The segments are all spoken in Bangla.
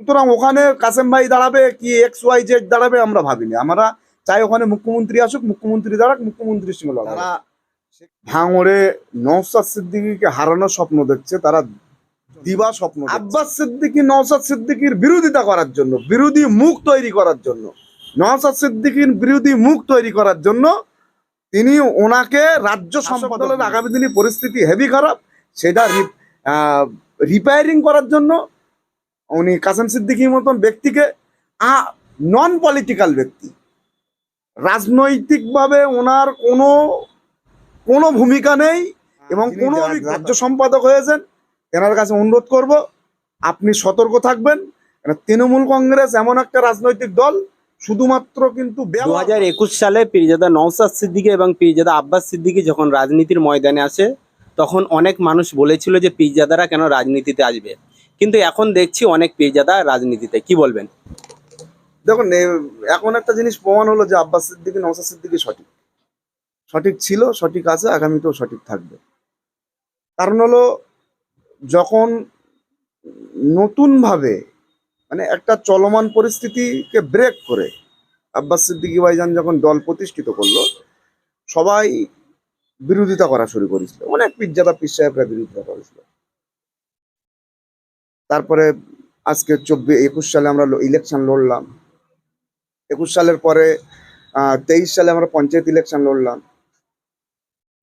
সুতরাং ওখানে কাসেম ভাই দাঁড়াবে কি এক্স ওয়াই জেড দাঁড়াবে আমরা ভাবিনি। আমরা চাই ওখানে মুখ্যমন্ত্রী আসুক মুখ্যমন্ত্রী দাঁড়াক মুখ্যমন্ত্রীর সঙ্গে লড়াই। ভাঙড়ে নওসাদ সিদ্দিকীকে হারানোর স্বপ্ন দেখছে তারা দিবা স্বপ্ন আব্বাস সিদ্দিকী নওসাদ সিদ্দিকীর বিরোধিতা করার জন্য বিরোধী মুখ তৈরি করার জন্য নওসাদ সিদ্দিকীর বিরোধী মুখ তৈরি করার জন্য তিনি ওনাকে রাজ্য সম্পাদনের আগামী দিনে পরিস্থিতি হেভি খারাপ সেটা রিপেয়ারিং করার জন্য উনি কাসেম সিদ্দিকির মতন ব্যক্তিকে নন পলিটিক্যাল ব্যক্তি। রাজনৈতিকভাবে ওনার কোনো কোনো ভূমিকা নেই এবং কোনো রাজ্য সম্পাদক হয়েছেন তেনার কাছে অনুরোধ করব আপনি সতর্ক থাকবেন। তৃণমূল কংগ্রেস এমন একটা রাজনৈতিক দল শুধুমাত্র কিন্তু দু হাজার একুশ সালে পীরজাদা নওসাদ সিদ্দিকী এবং পীরজাদা আব্বাস সিদ্দিকি যখন রাজনীতির ময়দানে আসে তখন অনেক মানুষ বলেছিল যে পীরজাদারা কেন রাজনীতিতে আসবে। কিন্তু এখন দেখছি অনেক পীরজাদা রাজনীতিতে। কি বলবেন? দেখুন এখন একটা জিনিস প্রমাণ হলো যে আব্বাস সিদ্দিকী নওসাদ সিদ্দিকী সঠিক। সঠিক ছিল, সঠিক আছে, আগামীতেও সঠিক থাকবে। কারণ হলো, যখন নতুনভাবে মানে একটা চলমান পরিস্থিতিকে ব্রেক করে আব্বাস সিদ্দিকী ভাইজান যখন দল প্রতিষ্ঠিত করল, সবাই বিরোধিতা করা শুরু করেছিল। অনেক পিজ্জাদা পিস সাহেবরা বিরোধিতা করেছিল। তারপরে আজকে চব্বিশ একুশ সালে আমরা ইলেকশন লড়লাম। একুশ সালের পরে তেইশ সালে আমরা পঞ্চায়েত ইলেকশন লড়লাম।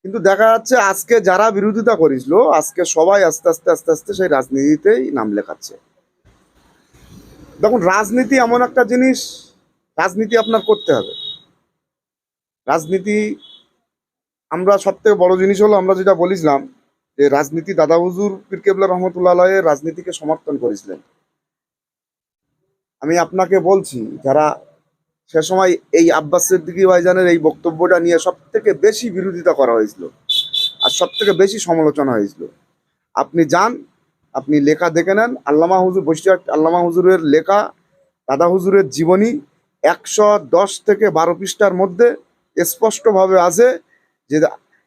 কিন্তু দেখা যাচ্ছে আজকে যারা বিরোধিতা করেছিল, আজকে সবাই আস্তে আস্তে আস্তে আস্তে সেই রাজনীতিতেই নাম লেখাচ্ছে। দেখুন, রাজনীতি এমন একটা জিনিস, রাজনীতি আপনার করতে হবে। রাজনীতি আমরা সব থেকে বড় জিনিস হলো আমরা যেটা বলেছিলাম যে রাজনীতি দাদা হুজুর পীর কেবলা রহমতুল্লাহ আলাইয়ের রাজনীতিকে সমর্থন করেছিলেন। আমি আপনাকে বলছি, যারা সে সময় এই আব্বাস সিদ্দিকী ভাইজানের এই বক্তব্যটা নিয়ে সব থেকে বেশি বিরোধিতা করা হয়েছিল আর সব থেকে বেশি সমালোচনা হয়েছিল। আপনি যান, আপনি লেখা দেখে নেন, আল্লামা হুজুর বসিরহাট, আল্লামা হুজুরের লেখা, দাদা হুজুরের জীবনী একশো দশ থেকে বারো পৃষ্ঠার মধ্যে স্পষ্টভাবে আছে যে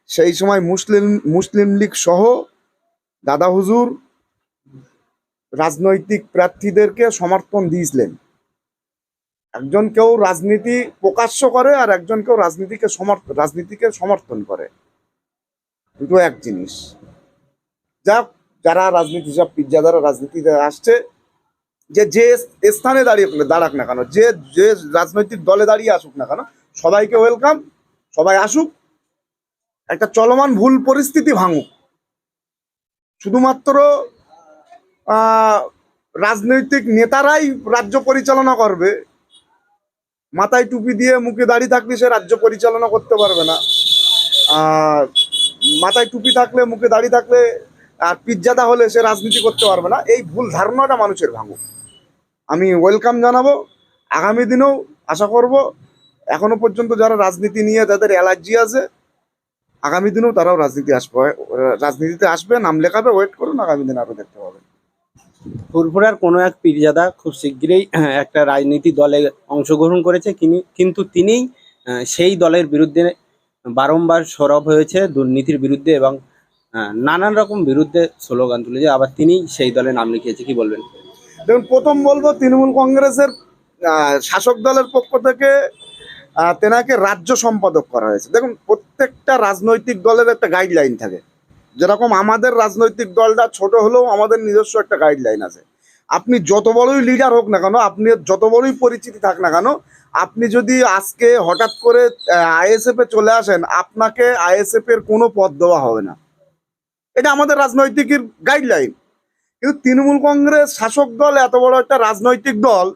সেই সময় মুসলিম মুসলিম লীগ সহ দাদা হুজুর রাজনৈতিক প্রার্থীদেরকে সমর্থন দিয়েছিলেন। একজন কেউ রাজনীতি প্রকাশ্য করে আর একজন কেউ রাজনীতিকে সমর্থন রাজনীতিকে সমর্থন করে। দুটো এক জিনিস। যাক, যারা রাজনীতি, সব পিজ্জাদারা রাজনীতিতে আসছে, যে যে স্থানে দাঁড়িয়ে দাঁড়াক না কেন, যে যে রাজনৈতিক দলে দাঁড়িয়ে আসুক না কেন, সবাইকে ওয়েলকাম সবাই আসুক। একটা চলমান ভুল পরিস্থিতি ভাঙুক। শুধুমাত্র রাজনৈতিক নেতারাই রাজ্য পরিচালনা করবে। মাথায় টুপি দিয়ে মুখে দাঁড়িয়ে থাকলে সে রাজ্য পরিচালনা করতে পারবে না। আর মাথায় টুপি থাকলে মুখে দাঁড়িয়ে থাকলে আর পিজ্জাদা হলে সে রাজনীতি করতে পারবে না। এই ভুল ধারণাটা মানুষের ভাঙুক। আমি ওয়েলকাম জানাব। আগামী দিনেও আশা করব, এখনও পর্যন্ত যারা রাজনীতি নিয়ে তাদের অ্যালার্জি আছে আগামী দিনেও তারাও রাজনীতি আসবে। রাজনীতিতে আসবে নাম লেখাবে ওয়েট করুন আগামী দিন আরও দেখতে পাবেন। ফুরফুরার কোনো এক পীরজাদা খুব শীঘ্রই একটা রাজনীতি দলে অংশগ্রহণ করেছে। কিনি- কিন্তু তিনিই সেই দলের বিরুদ্ধে বারংবার সরব হয়েছে দুর্নীতির বিরুদ্ধে এবং নানান রকম বিরুদ্ধে স্লোগান তুলেছে। আবার তিনিই সেই দলে নাম লিখিয়েছে। কি বলবেন? দেখুন প্রথম বলব তৃণমূল কংগ্রেসের শাসক দলের পক্ষ থেকে তেনাকে রাজ্য সম্পাদক করা হয়েছে। দেখুন, প্রত্যেকটা রাজনৈতিক দলের একটা গাইডলাইন থাকে। যেরকম আমাদের রাজনৈতিক দলটা ছোট হলেও আমাদের নিজস্ব একটা গাইডলাইন আছে। আপনি যত বড়ই লিডার হোক না কেন, আপনি যত বড়ই পরিচিতি থাক না কেন, আপনি যদি আজকে হঠাৎ করে আইএসএফ চলে আসেন, আপনাকে আইএসএফ এর কোনো পদ দেওয়া হবে না। এটা আমাদের রাজনৈতিক গাইডলাইন কিন্তু তৃণমূল কংগ্রেস শাসক দল এত বড় একটা রাজনৈতিক দল,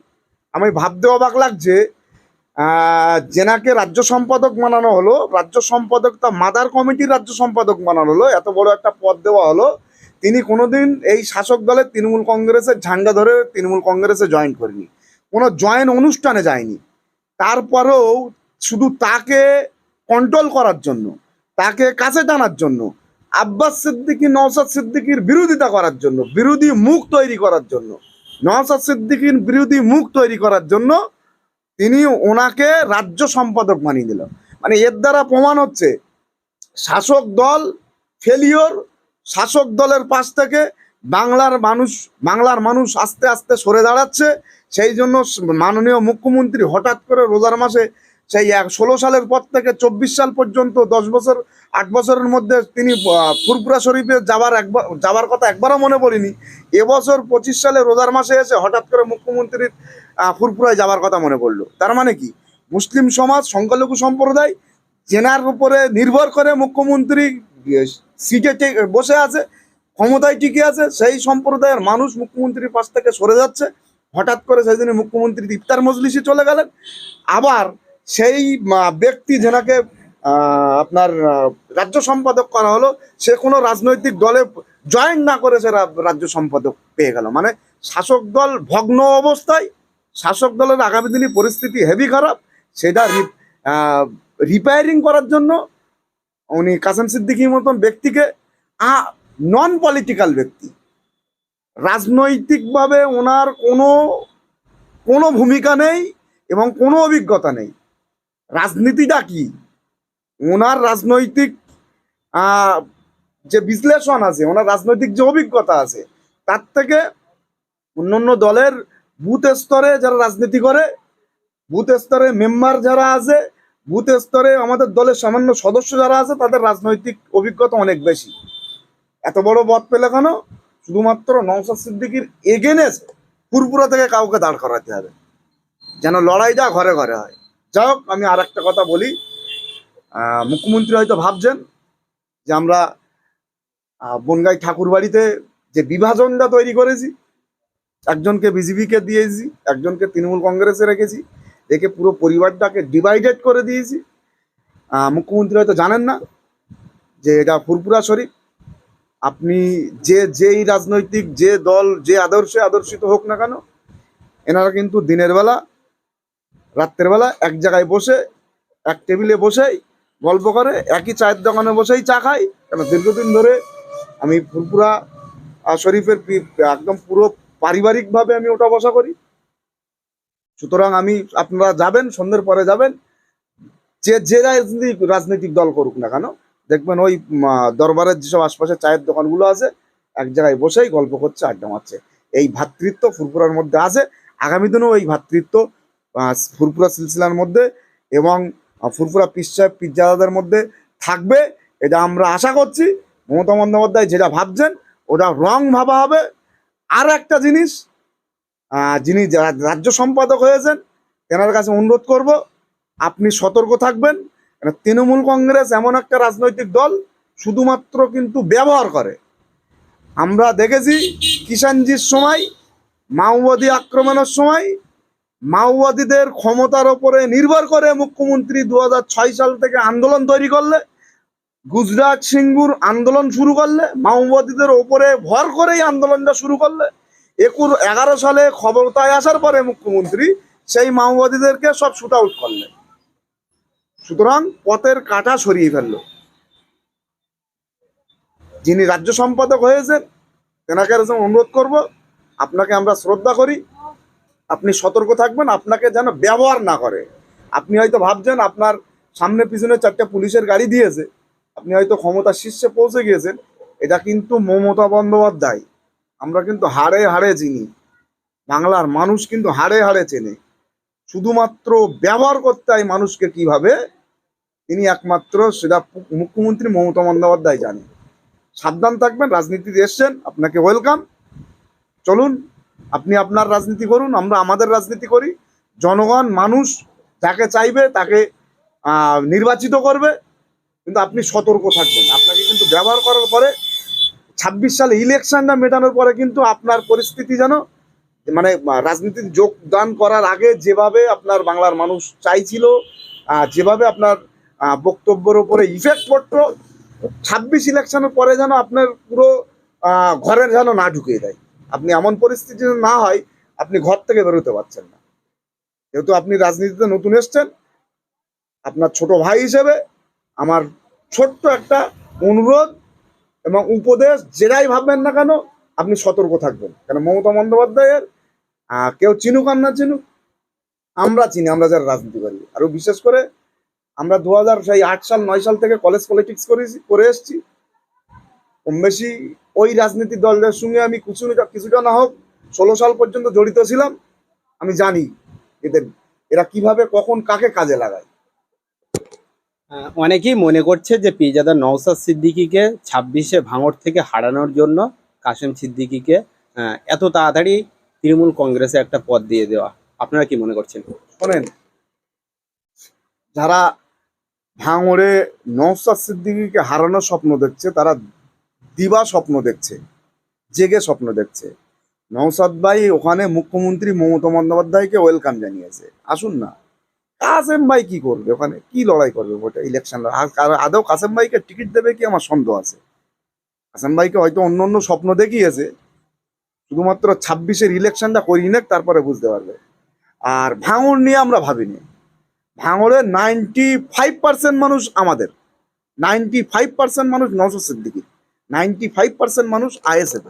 আমি ভাবতে অবাক লাগছে জেনাকে রাজ্য সম্পাদক বানানো হলো। রাজ্য সম্পাদক তা মাদার কমিটির রাজ্য সম্পাদক বানানো হলো। এত বড় একটা পদ দেওয়া হলো। তিনি কোনোদিন এই শাসক দলের তৃণমূল কংগ্রেসের ঝান্ডা ধরে তৃণমূল কংগ্রেসে জয়েন করেনি। কোনো জয়েন অনুষ্ঠানে যায়নি। তারপরেও শুধু তাকে কন্ট্রোল করার জন্য, তাকে কাছে টানার জন্য, আব্বাস সিদ্দিকী নওসাদ সিদ্দিকীর বিরোধিতা করার জন্য, বিরোধী মুখ তৈরি করার জন্য নওসাদ সিদ্দিকীর বিরোধী মুখ তৈরি করার জন্য তিনি ওনাকে রাজ্য সম্পাদক মানিয়ে দিল। মানে এর দ্বারা প্রমাণ হচ্ছে, শাসক দল ফেলিওর শাসক দলের পাশ থেকে বাংলার মানুষ বাংলার মানুষ আস্তে আস্তে সরে দাঁড়াচ্ছে। সেই জন্য মাননীয় মুখ্যমন্ত্রী হঠাৎ করে রোজার মাসে সেই ষোলো সালের পর থেকে চব্বিশ সাল পর্যন্ত দশ বছর, আট বছরের মধ্যে তিনি ফুরপুরা শরীফে যাবার একবার, যাবার কথা একবারও মনে পড়িনি। এবছর পঁচিশ সালে রোজার মাসে এসে হঠাৎ করে মুখ্যমন্ত্রীর ফুরপুরায় যাবার কথা মনে পড়ল। তার মানে কি? মুসলিম সমাজ, সংখ্যালঘু সম্প্রদায়, জেনার উপরে নির্ভর করে মুখ্যমন্ত্রী সিটে বসে আছে, ক্ষমতায় টিকে আছে, সেই সম্প্রদায়ের মানুষ মুখ্যমন্ত্রীর পাশ থেকে সরে যাচ্ছে। হঠাৎ করে সেই দিনে মুখ্যমন্ত্রী ইফতার মজলিসে চলে গেলেন। আবার সেই ব্যক্তি যেনাকে আপনার রাজ্য সম্পাদক করা হলো, সে কোনো রাজনৈতিক দলে জয়েন না করে সে রাজ্য সম্পাদক পেয়ে গেল। মানে শাসক দল ভগ্ন অবস্থায়, শাসক দলের আগামী দিনে পরিস্থিতি হেভি খারাপ, সেটা রিপেয়ারিং করার জন্য উনি কাসেম সিদ্দিকির মতন ব্যক্তিকে, আ নন পলিটিক্যাল ব্যক্তি, রাজনৈতিকভাবে ওনার কোনো কোনো ভূমিকা নেই এবং কোনো অভিজ্ঞতা নেই। রাজনীতিটা কি? ওনার রাজনৈতিক যে বিশ্লেষণ আছে, ওনার রাজনৈতিক যে অভিজ্ঞতা আছে, তার থেকে অন্যান্য দলের বুথ স্তরে যারা রাজনীতি করে, বুথ স্তরে মেম্বার যারা আছে, বুথ স্তরে আমাদের দলের সামান্য সদস্য যারা আছে, তাদের রাজনৈতিক অভিজ্ঞতা অনেক বেশি। এত বড় পথ পেলে কেন? শুধুমাত্র নওসাদ সিদ্দিকির এগেনেস্ট পুরপুরা থেকে কাউকে দাঁড় করাতে হবে। যেন লড়াইটা ঘরে ঘরে হয়। যাই হোক, আমি আর একটা কথা বলি। মুখ্যমন্ত্রী হয়তো ভাবছেন যে আমরা বনগাই ঠাকুর বাড়িতে যে বিভাজনটা তৈরি করেছি, একজনকে বিজেপিকে দিয়েছি, একজনকে তৃণমূল কংগ্রেসে রেখেছি রেখে পুরো পরিবারটাকে ডিভাইডেড করে দিয়েছি। মুখ্যমন্ত্রী হয়তো জানেন না যে এটা ফুরপুরা শরীফ। আপনি যে যেই রাজনৈতিক, যে দল, যে আদর্শে আদর্শিত হোক না কেন, এনারা কিন্তু দিনের বেলা রাত্রের বেলা এক জায়গায় বসে এক টেবিলে বসেই গল্প করে একই চায়ের দোকানে বসেই চা খাই। কেন? দীর্ঘদিন ধরে আমি ফুরপুরা আহ, শরীফের একদম পুরো পারিবারিকভাবে আমি ওটা বসা করি। সুতরাং আমি আপনারা যাবেন সন্ধ্যের পরে যাবেন। যে যে রাজনীতিক রাজনৈতিক দল করুক না কেন দেখবেন ওই দরবারের যেসব আশপাশে চায়ের দোকানগুলো আছে এক জায়গায় বসেই গল্প করছে আড্ডা মারছে। এই ভ্রাতৃত্ব ফুরফুরার মধ্যে আছে। আগামী দিনেও এই ভ্রাতৃত্ব আহ, ফুরপুরা সিলসিলার মধ্যে এবং ফুরফুরা পিস পিজ্জাদাদের মধ্যে থাকবে। এটা আমরা আশা করছি। মমতা বন্দ্যোপাধ্যায় যেটা ভাবছেন ওটা রং ভাবা হবে। আর একটা জিনিস যিনি রাজ্য সম্পাদক হয়েছেন তেনার কাছে অনুরোধ করব আপনি সতর্ক থাকবেন। তৃণমূল কংগ্রেস এমন একটা রাজনৈতিক দল শুধুমাত্র কিন্তু ব্যবহার করে। আমরা দেখেছি কিষাণজির সময় মাওবাদী আক্রমণের সময় মাওবাদীদের ক্ষমতার ওপরে নির্ভর করে মুখ্যমন্ত্রী দু হাজার ছয় সাল থেকে আন্দোলন তৈরি করলে, গুজরাট সিঙ্গুর আন্দোলন শুরু করলে, মাওবাদীদের ওপরে ভর করেই আন্দোলনটা শুরু করলে একুর এগারো সালে ক্ষমতায় আসার পরে মুখ্যমন্ত্রী সেই মাওবাদীদেরকে সব শুট আউট করলেন। সুতরাং পথের কাঁটা সরিয়ে ফেলল। যিনি রাজ্য সম্পাদক হয়েছেন, তেনাকে অনুরোধ করব, আপনাকে আমরা শ্রদ্ধা করি। আপনি সতর্ক থাকবেন, আপনাকে যেন ব্যবহার না করে। আপনি হয়তো ভাবছেন আপনার সামনে পিছনে চারটে পুলিশের গাড়ি দিয়েছে, আপনি হয়তো ক্ষমতার শীর্ষে পৌঁছে গিয়েছেন, এটা কিন্তু মমতা বন্দ্যোপাধ্যায়। আমরা কিন্তু হাড়ে হাড়ে চিনি, বাংলার মানুষ কিন্তু হাড়ে হাড়ে চেনে। শুধুমাত্র ব্যবহার করতে হয় মানুষকে কীভাবে, তিনি একমাত্র সেটা মুখ্যমন্ত্রী মমতা বন্দ্যোপাধ্যায় জানে সাবধান থাকবেন, রাজনীতিতে এসছেন, আপনাকে ওয়েলকাম চলুন আপনি আপনার রাজনীতি করুন, আমরা আমাদের রাজনীতি করি। জনগণ, মানুষ যাকে চাইবে তাকে নির্বাচিত করবে, কিন্তু আপনি সতর্ক থাকবেন। আপনাকে কিন্তু ব্যবহার করার পরে ছাব্বিশ সালে ইলেকশনটা মেটানোর পরে কিন্তু আপনার পরিস্থিতি যেন মানে রাজনীতির যোগদান করার আগে যেভাবে আপনার বাংলার মানুষ চাইছিল যেভাবে আপনার বক্তব্যের উপরে ইফেক্ট পড়তো, ছাব্বিশ ইলেকশনের পরে যেন আপনার পুরো ঘরের যেন না ঢুকিয়ে দেয়। আপনি এমন পরিস্থিতি না হয়, আপনি ঘর থেকে বেরোতে পারছেন না। যেহেতু আপনি রাজনীতিতে নতুন এসছেন, আপনার ছোট ভাই হিসেবে আমার ছোট্ট একটা অনুরোধ এবং উপদেশ, যেটাই ভাববেন না কেন, আপনি সতর্ক থাকবেন। কেন মমতা বন্দ্যোপাধ্যায়ের কেউ চিনুক আর না চিনুক, আমরা চিনি, আমরা যারা রাজনীতি করি। আরও বিশেষ করে, আমরা দু হাজার, সেই আট সাল, নয় সাল থেকে কলেজ পলিটিক্স করেছি, করে এসেছি। কম বেশি ওই রাজনীতি দলের সঙ্গে আমি কিছুটা কিছুটা না হোক ষোলো সাল পর্যন্ত জড়িত ছিলাম। আমি জানি এদের এরা কীভাবে কখন কাকে কাজে লাগায়। অনেকেই মনে করছে যে পিরজাদা নওসাদ সিদ্দিকিকে ছাব্বিশে ভাঙড় থেকে হারানোর জন্য কাশেম সিদ্দিকিকে এত তাড়াতাড়ি তৃণমূল কংগ্রেসে একটা পদ দিয়ে দেওয়া। আপনারা কি মনে করছেন? শোনেন যারা ভাঙড়ে নওসাদ সিদ্দিকীকে হারানোর স্বপ্ন দেখছে তারা দিবা স্বপ্ন দেখছে, জেগে স্বপ্ন দেখছে। নওসাদ ভাই ওখানে মুখ্যমন্ত্রী মমতা বন্দ্যোপাধ্যায়কে ওয়েলকাম জানিয়েছে। আসুন না। কাসেম ভাই কি করবে ওখানে? কি লড়াই করবে ভোটে? ইলেকশন আদৌ কাসেম ভাইকে টিকিট দেবে কি? আমার সন্দেহ আছে। কাসেম ভাইকে হয়তো অন্য অন্য স্বপ্ন দেখিয়েছে। শুধুমাত্র ছাব্বিশের ইলেকশনটা করিয়ে নেক, তারপরে বুঝতে পারবে। আর ভাঙড় নিয়ে আমরা ভাবিনি। ভাঙড়ে নাইনটি ফাইভ পার্সেন্ট মানুষ আমাদের। নাইনটি ফাইভ পার্সেন্ট মানুষ নশো সিদ্দিকি নাইনটি ফাইভ পার্সেন্ট মানুষ আইএসএফ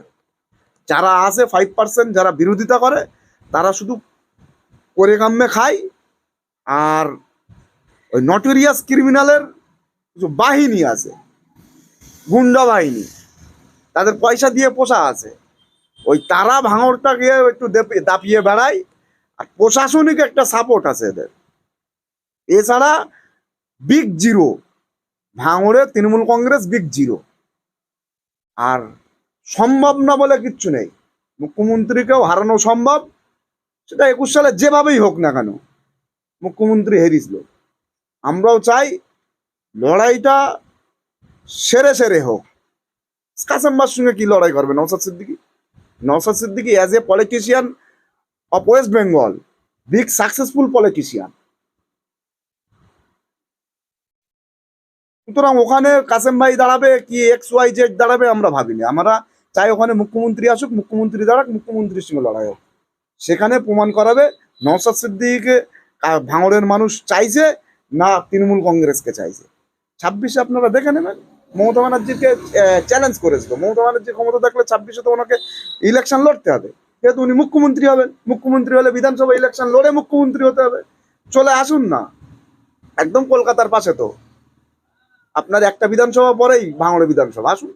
যারা আছে ফাইভ পার্সেন্ট যারা বিরোধিতা করে, তারা শুধু করে কাম্মে খায় আর ওই নটোরিয়াস ক্রিমিনালের কিছু বাহিনী আছে, গুন্ডা বাহিনী। তাদের পয়সা দিয়ে পোষা আছে। ওই তারা ভাঙড়টা গিয়ে একটু দেপ- দাপিয়ে বেড়ায় আর প্রশাসনিক একটা সাপোর্ট আছে এদের। এছাড়া বিগ জিরো ভাঙড়ে তৃণমূল কংগ্রেস বিগ জিরো আর সম্ভব না বলে কিচ্ছু নেই। মুখ্যমন্ত্রীকেও হারানো সম্ভব, সেটা একুশ সালে যেভাবেই হোক না কেন, মুখ্যমন্ত্রী হেরিসলো আমরাও চাই লড়াইটা সেরে সেরে হোক। কাসাম্বার সঙ্গে কি লড়াই করবে Naushad Siddiqui? Naushad Siddiqui as a politician of West Bengal big successful politician সুতরাং ওখানে কাসেম ভাই দাঁড়াবে, কি এক্স ওয়াই জেড দাঁড়াবে আমরা ভাবিনি। আমরা চাই ওখানে মুখ্যমন্ত্রী আসুক, মুখ্যমন্ত্রী দাঁড়াক, মুখ্যমন্ত্রীর সঙ্গে লড়াই হোক। সেখানে প্রমাণ করাবে নওসাদ সিদ্দিকিকে, কা- ভাঙড়ের মানুষ চাইছে না তৃণমূল কংগ্রেসকে চাইছে। ছাব্বিশে আপনারা দেখে নেবেন, মমতা ব্যানার্জিকে চ্যালেঞ্জ করেছিল। মমতা ব্যানার্জি ক্ষমতা থাকলে ছাব্বিশে তো ওনাকে ইলেকশন লড়তে হবে। যেহেতু উনি মুখ্যমন্ত্রী হবেন, মুখ্যমন্ত্রী হলে বিধানসভা ইলেকশন লড়ে মুখ্যমন্ত্রী হতে হবে। চলে আসুন না। একদম কলকাতার পাশে তো। আপনার একটা বিধানসভা পরেই ভাঙড়ে বিধানসভা। আসুন।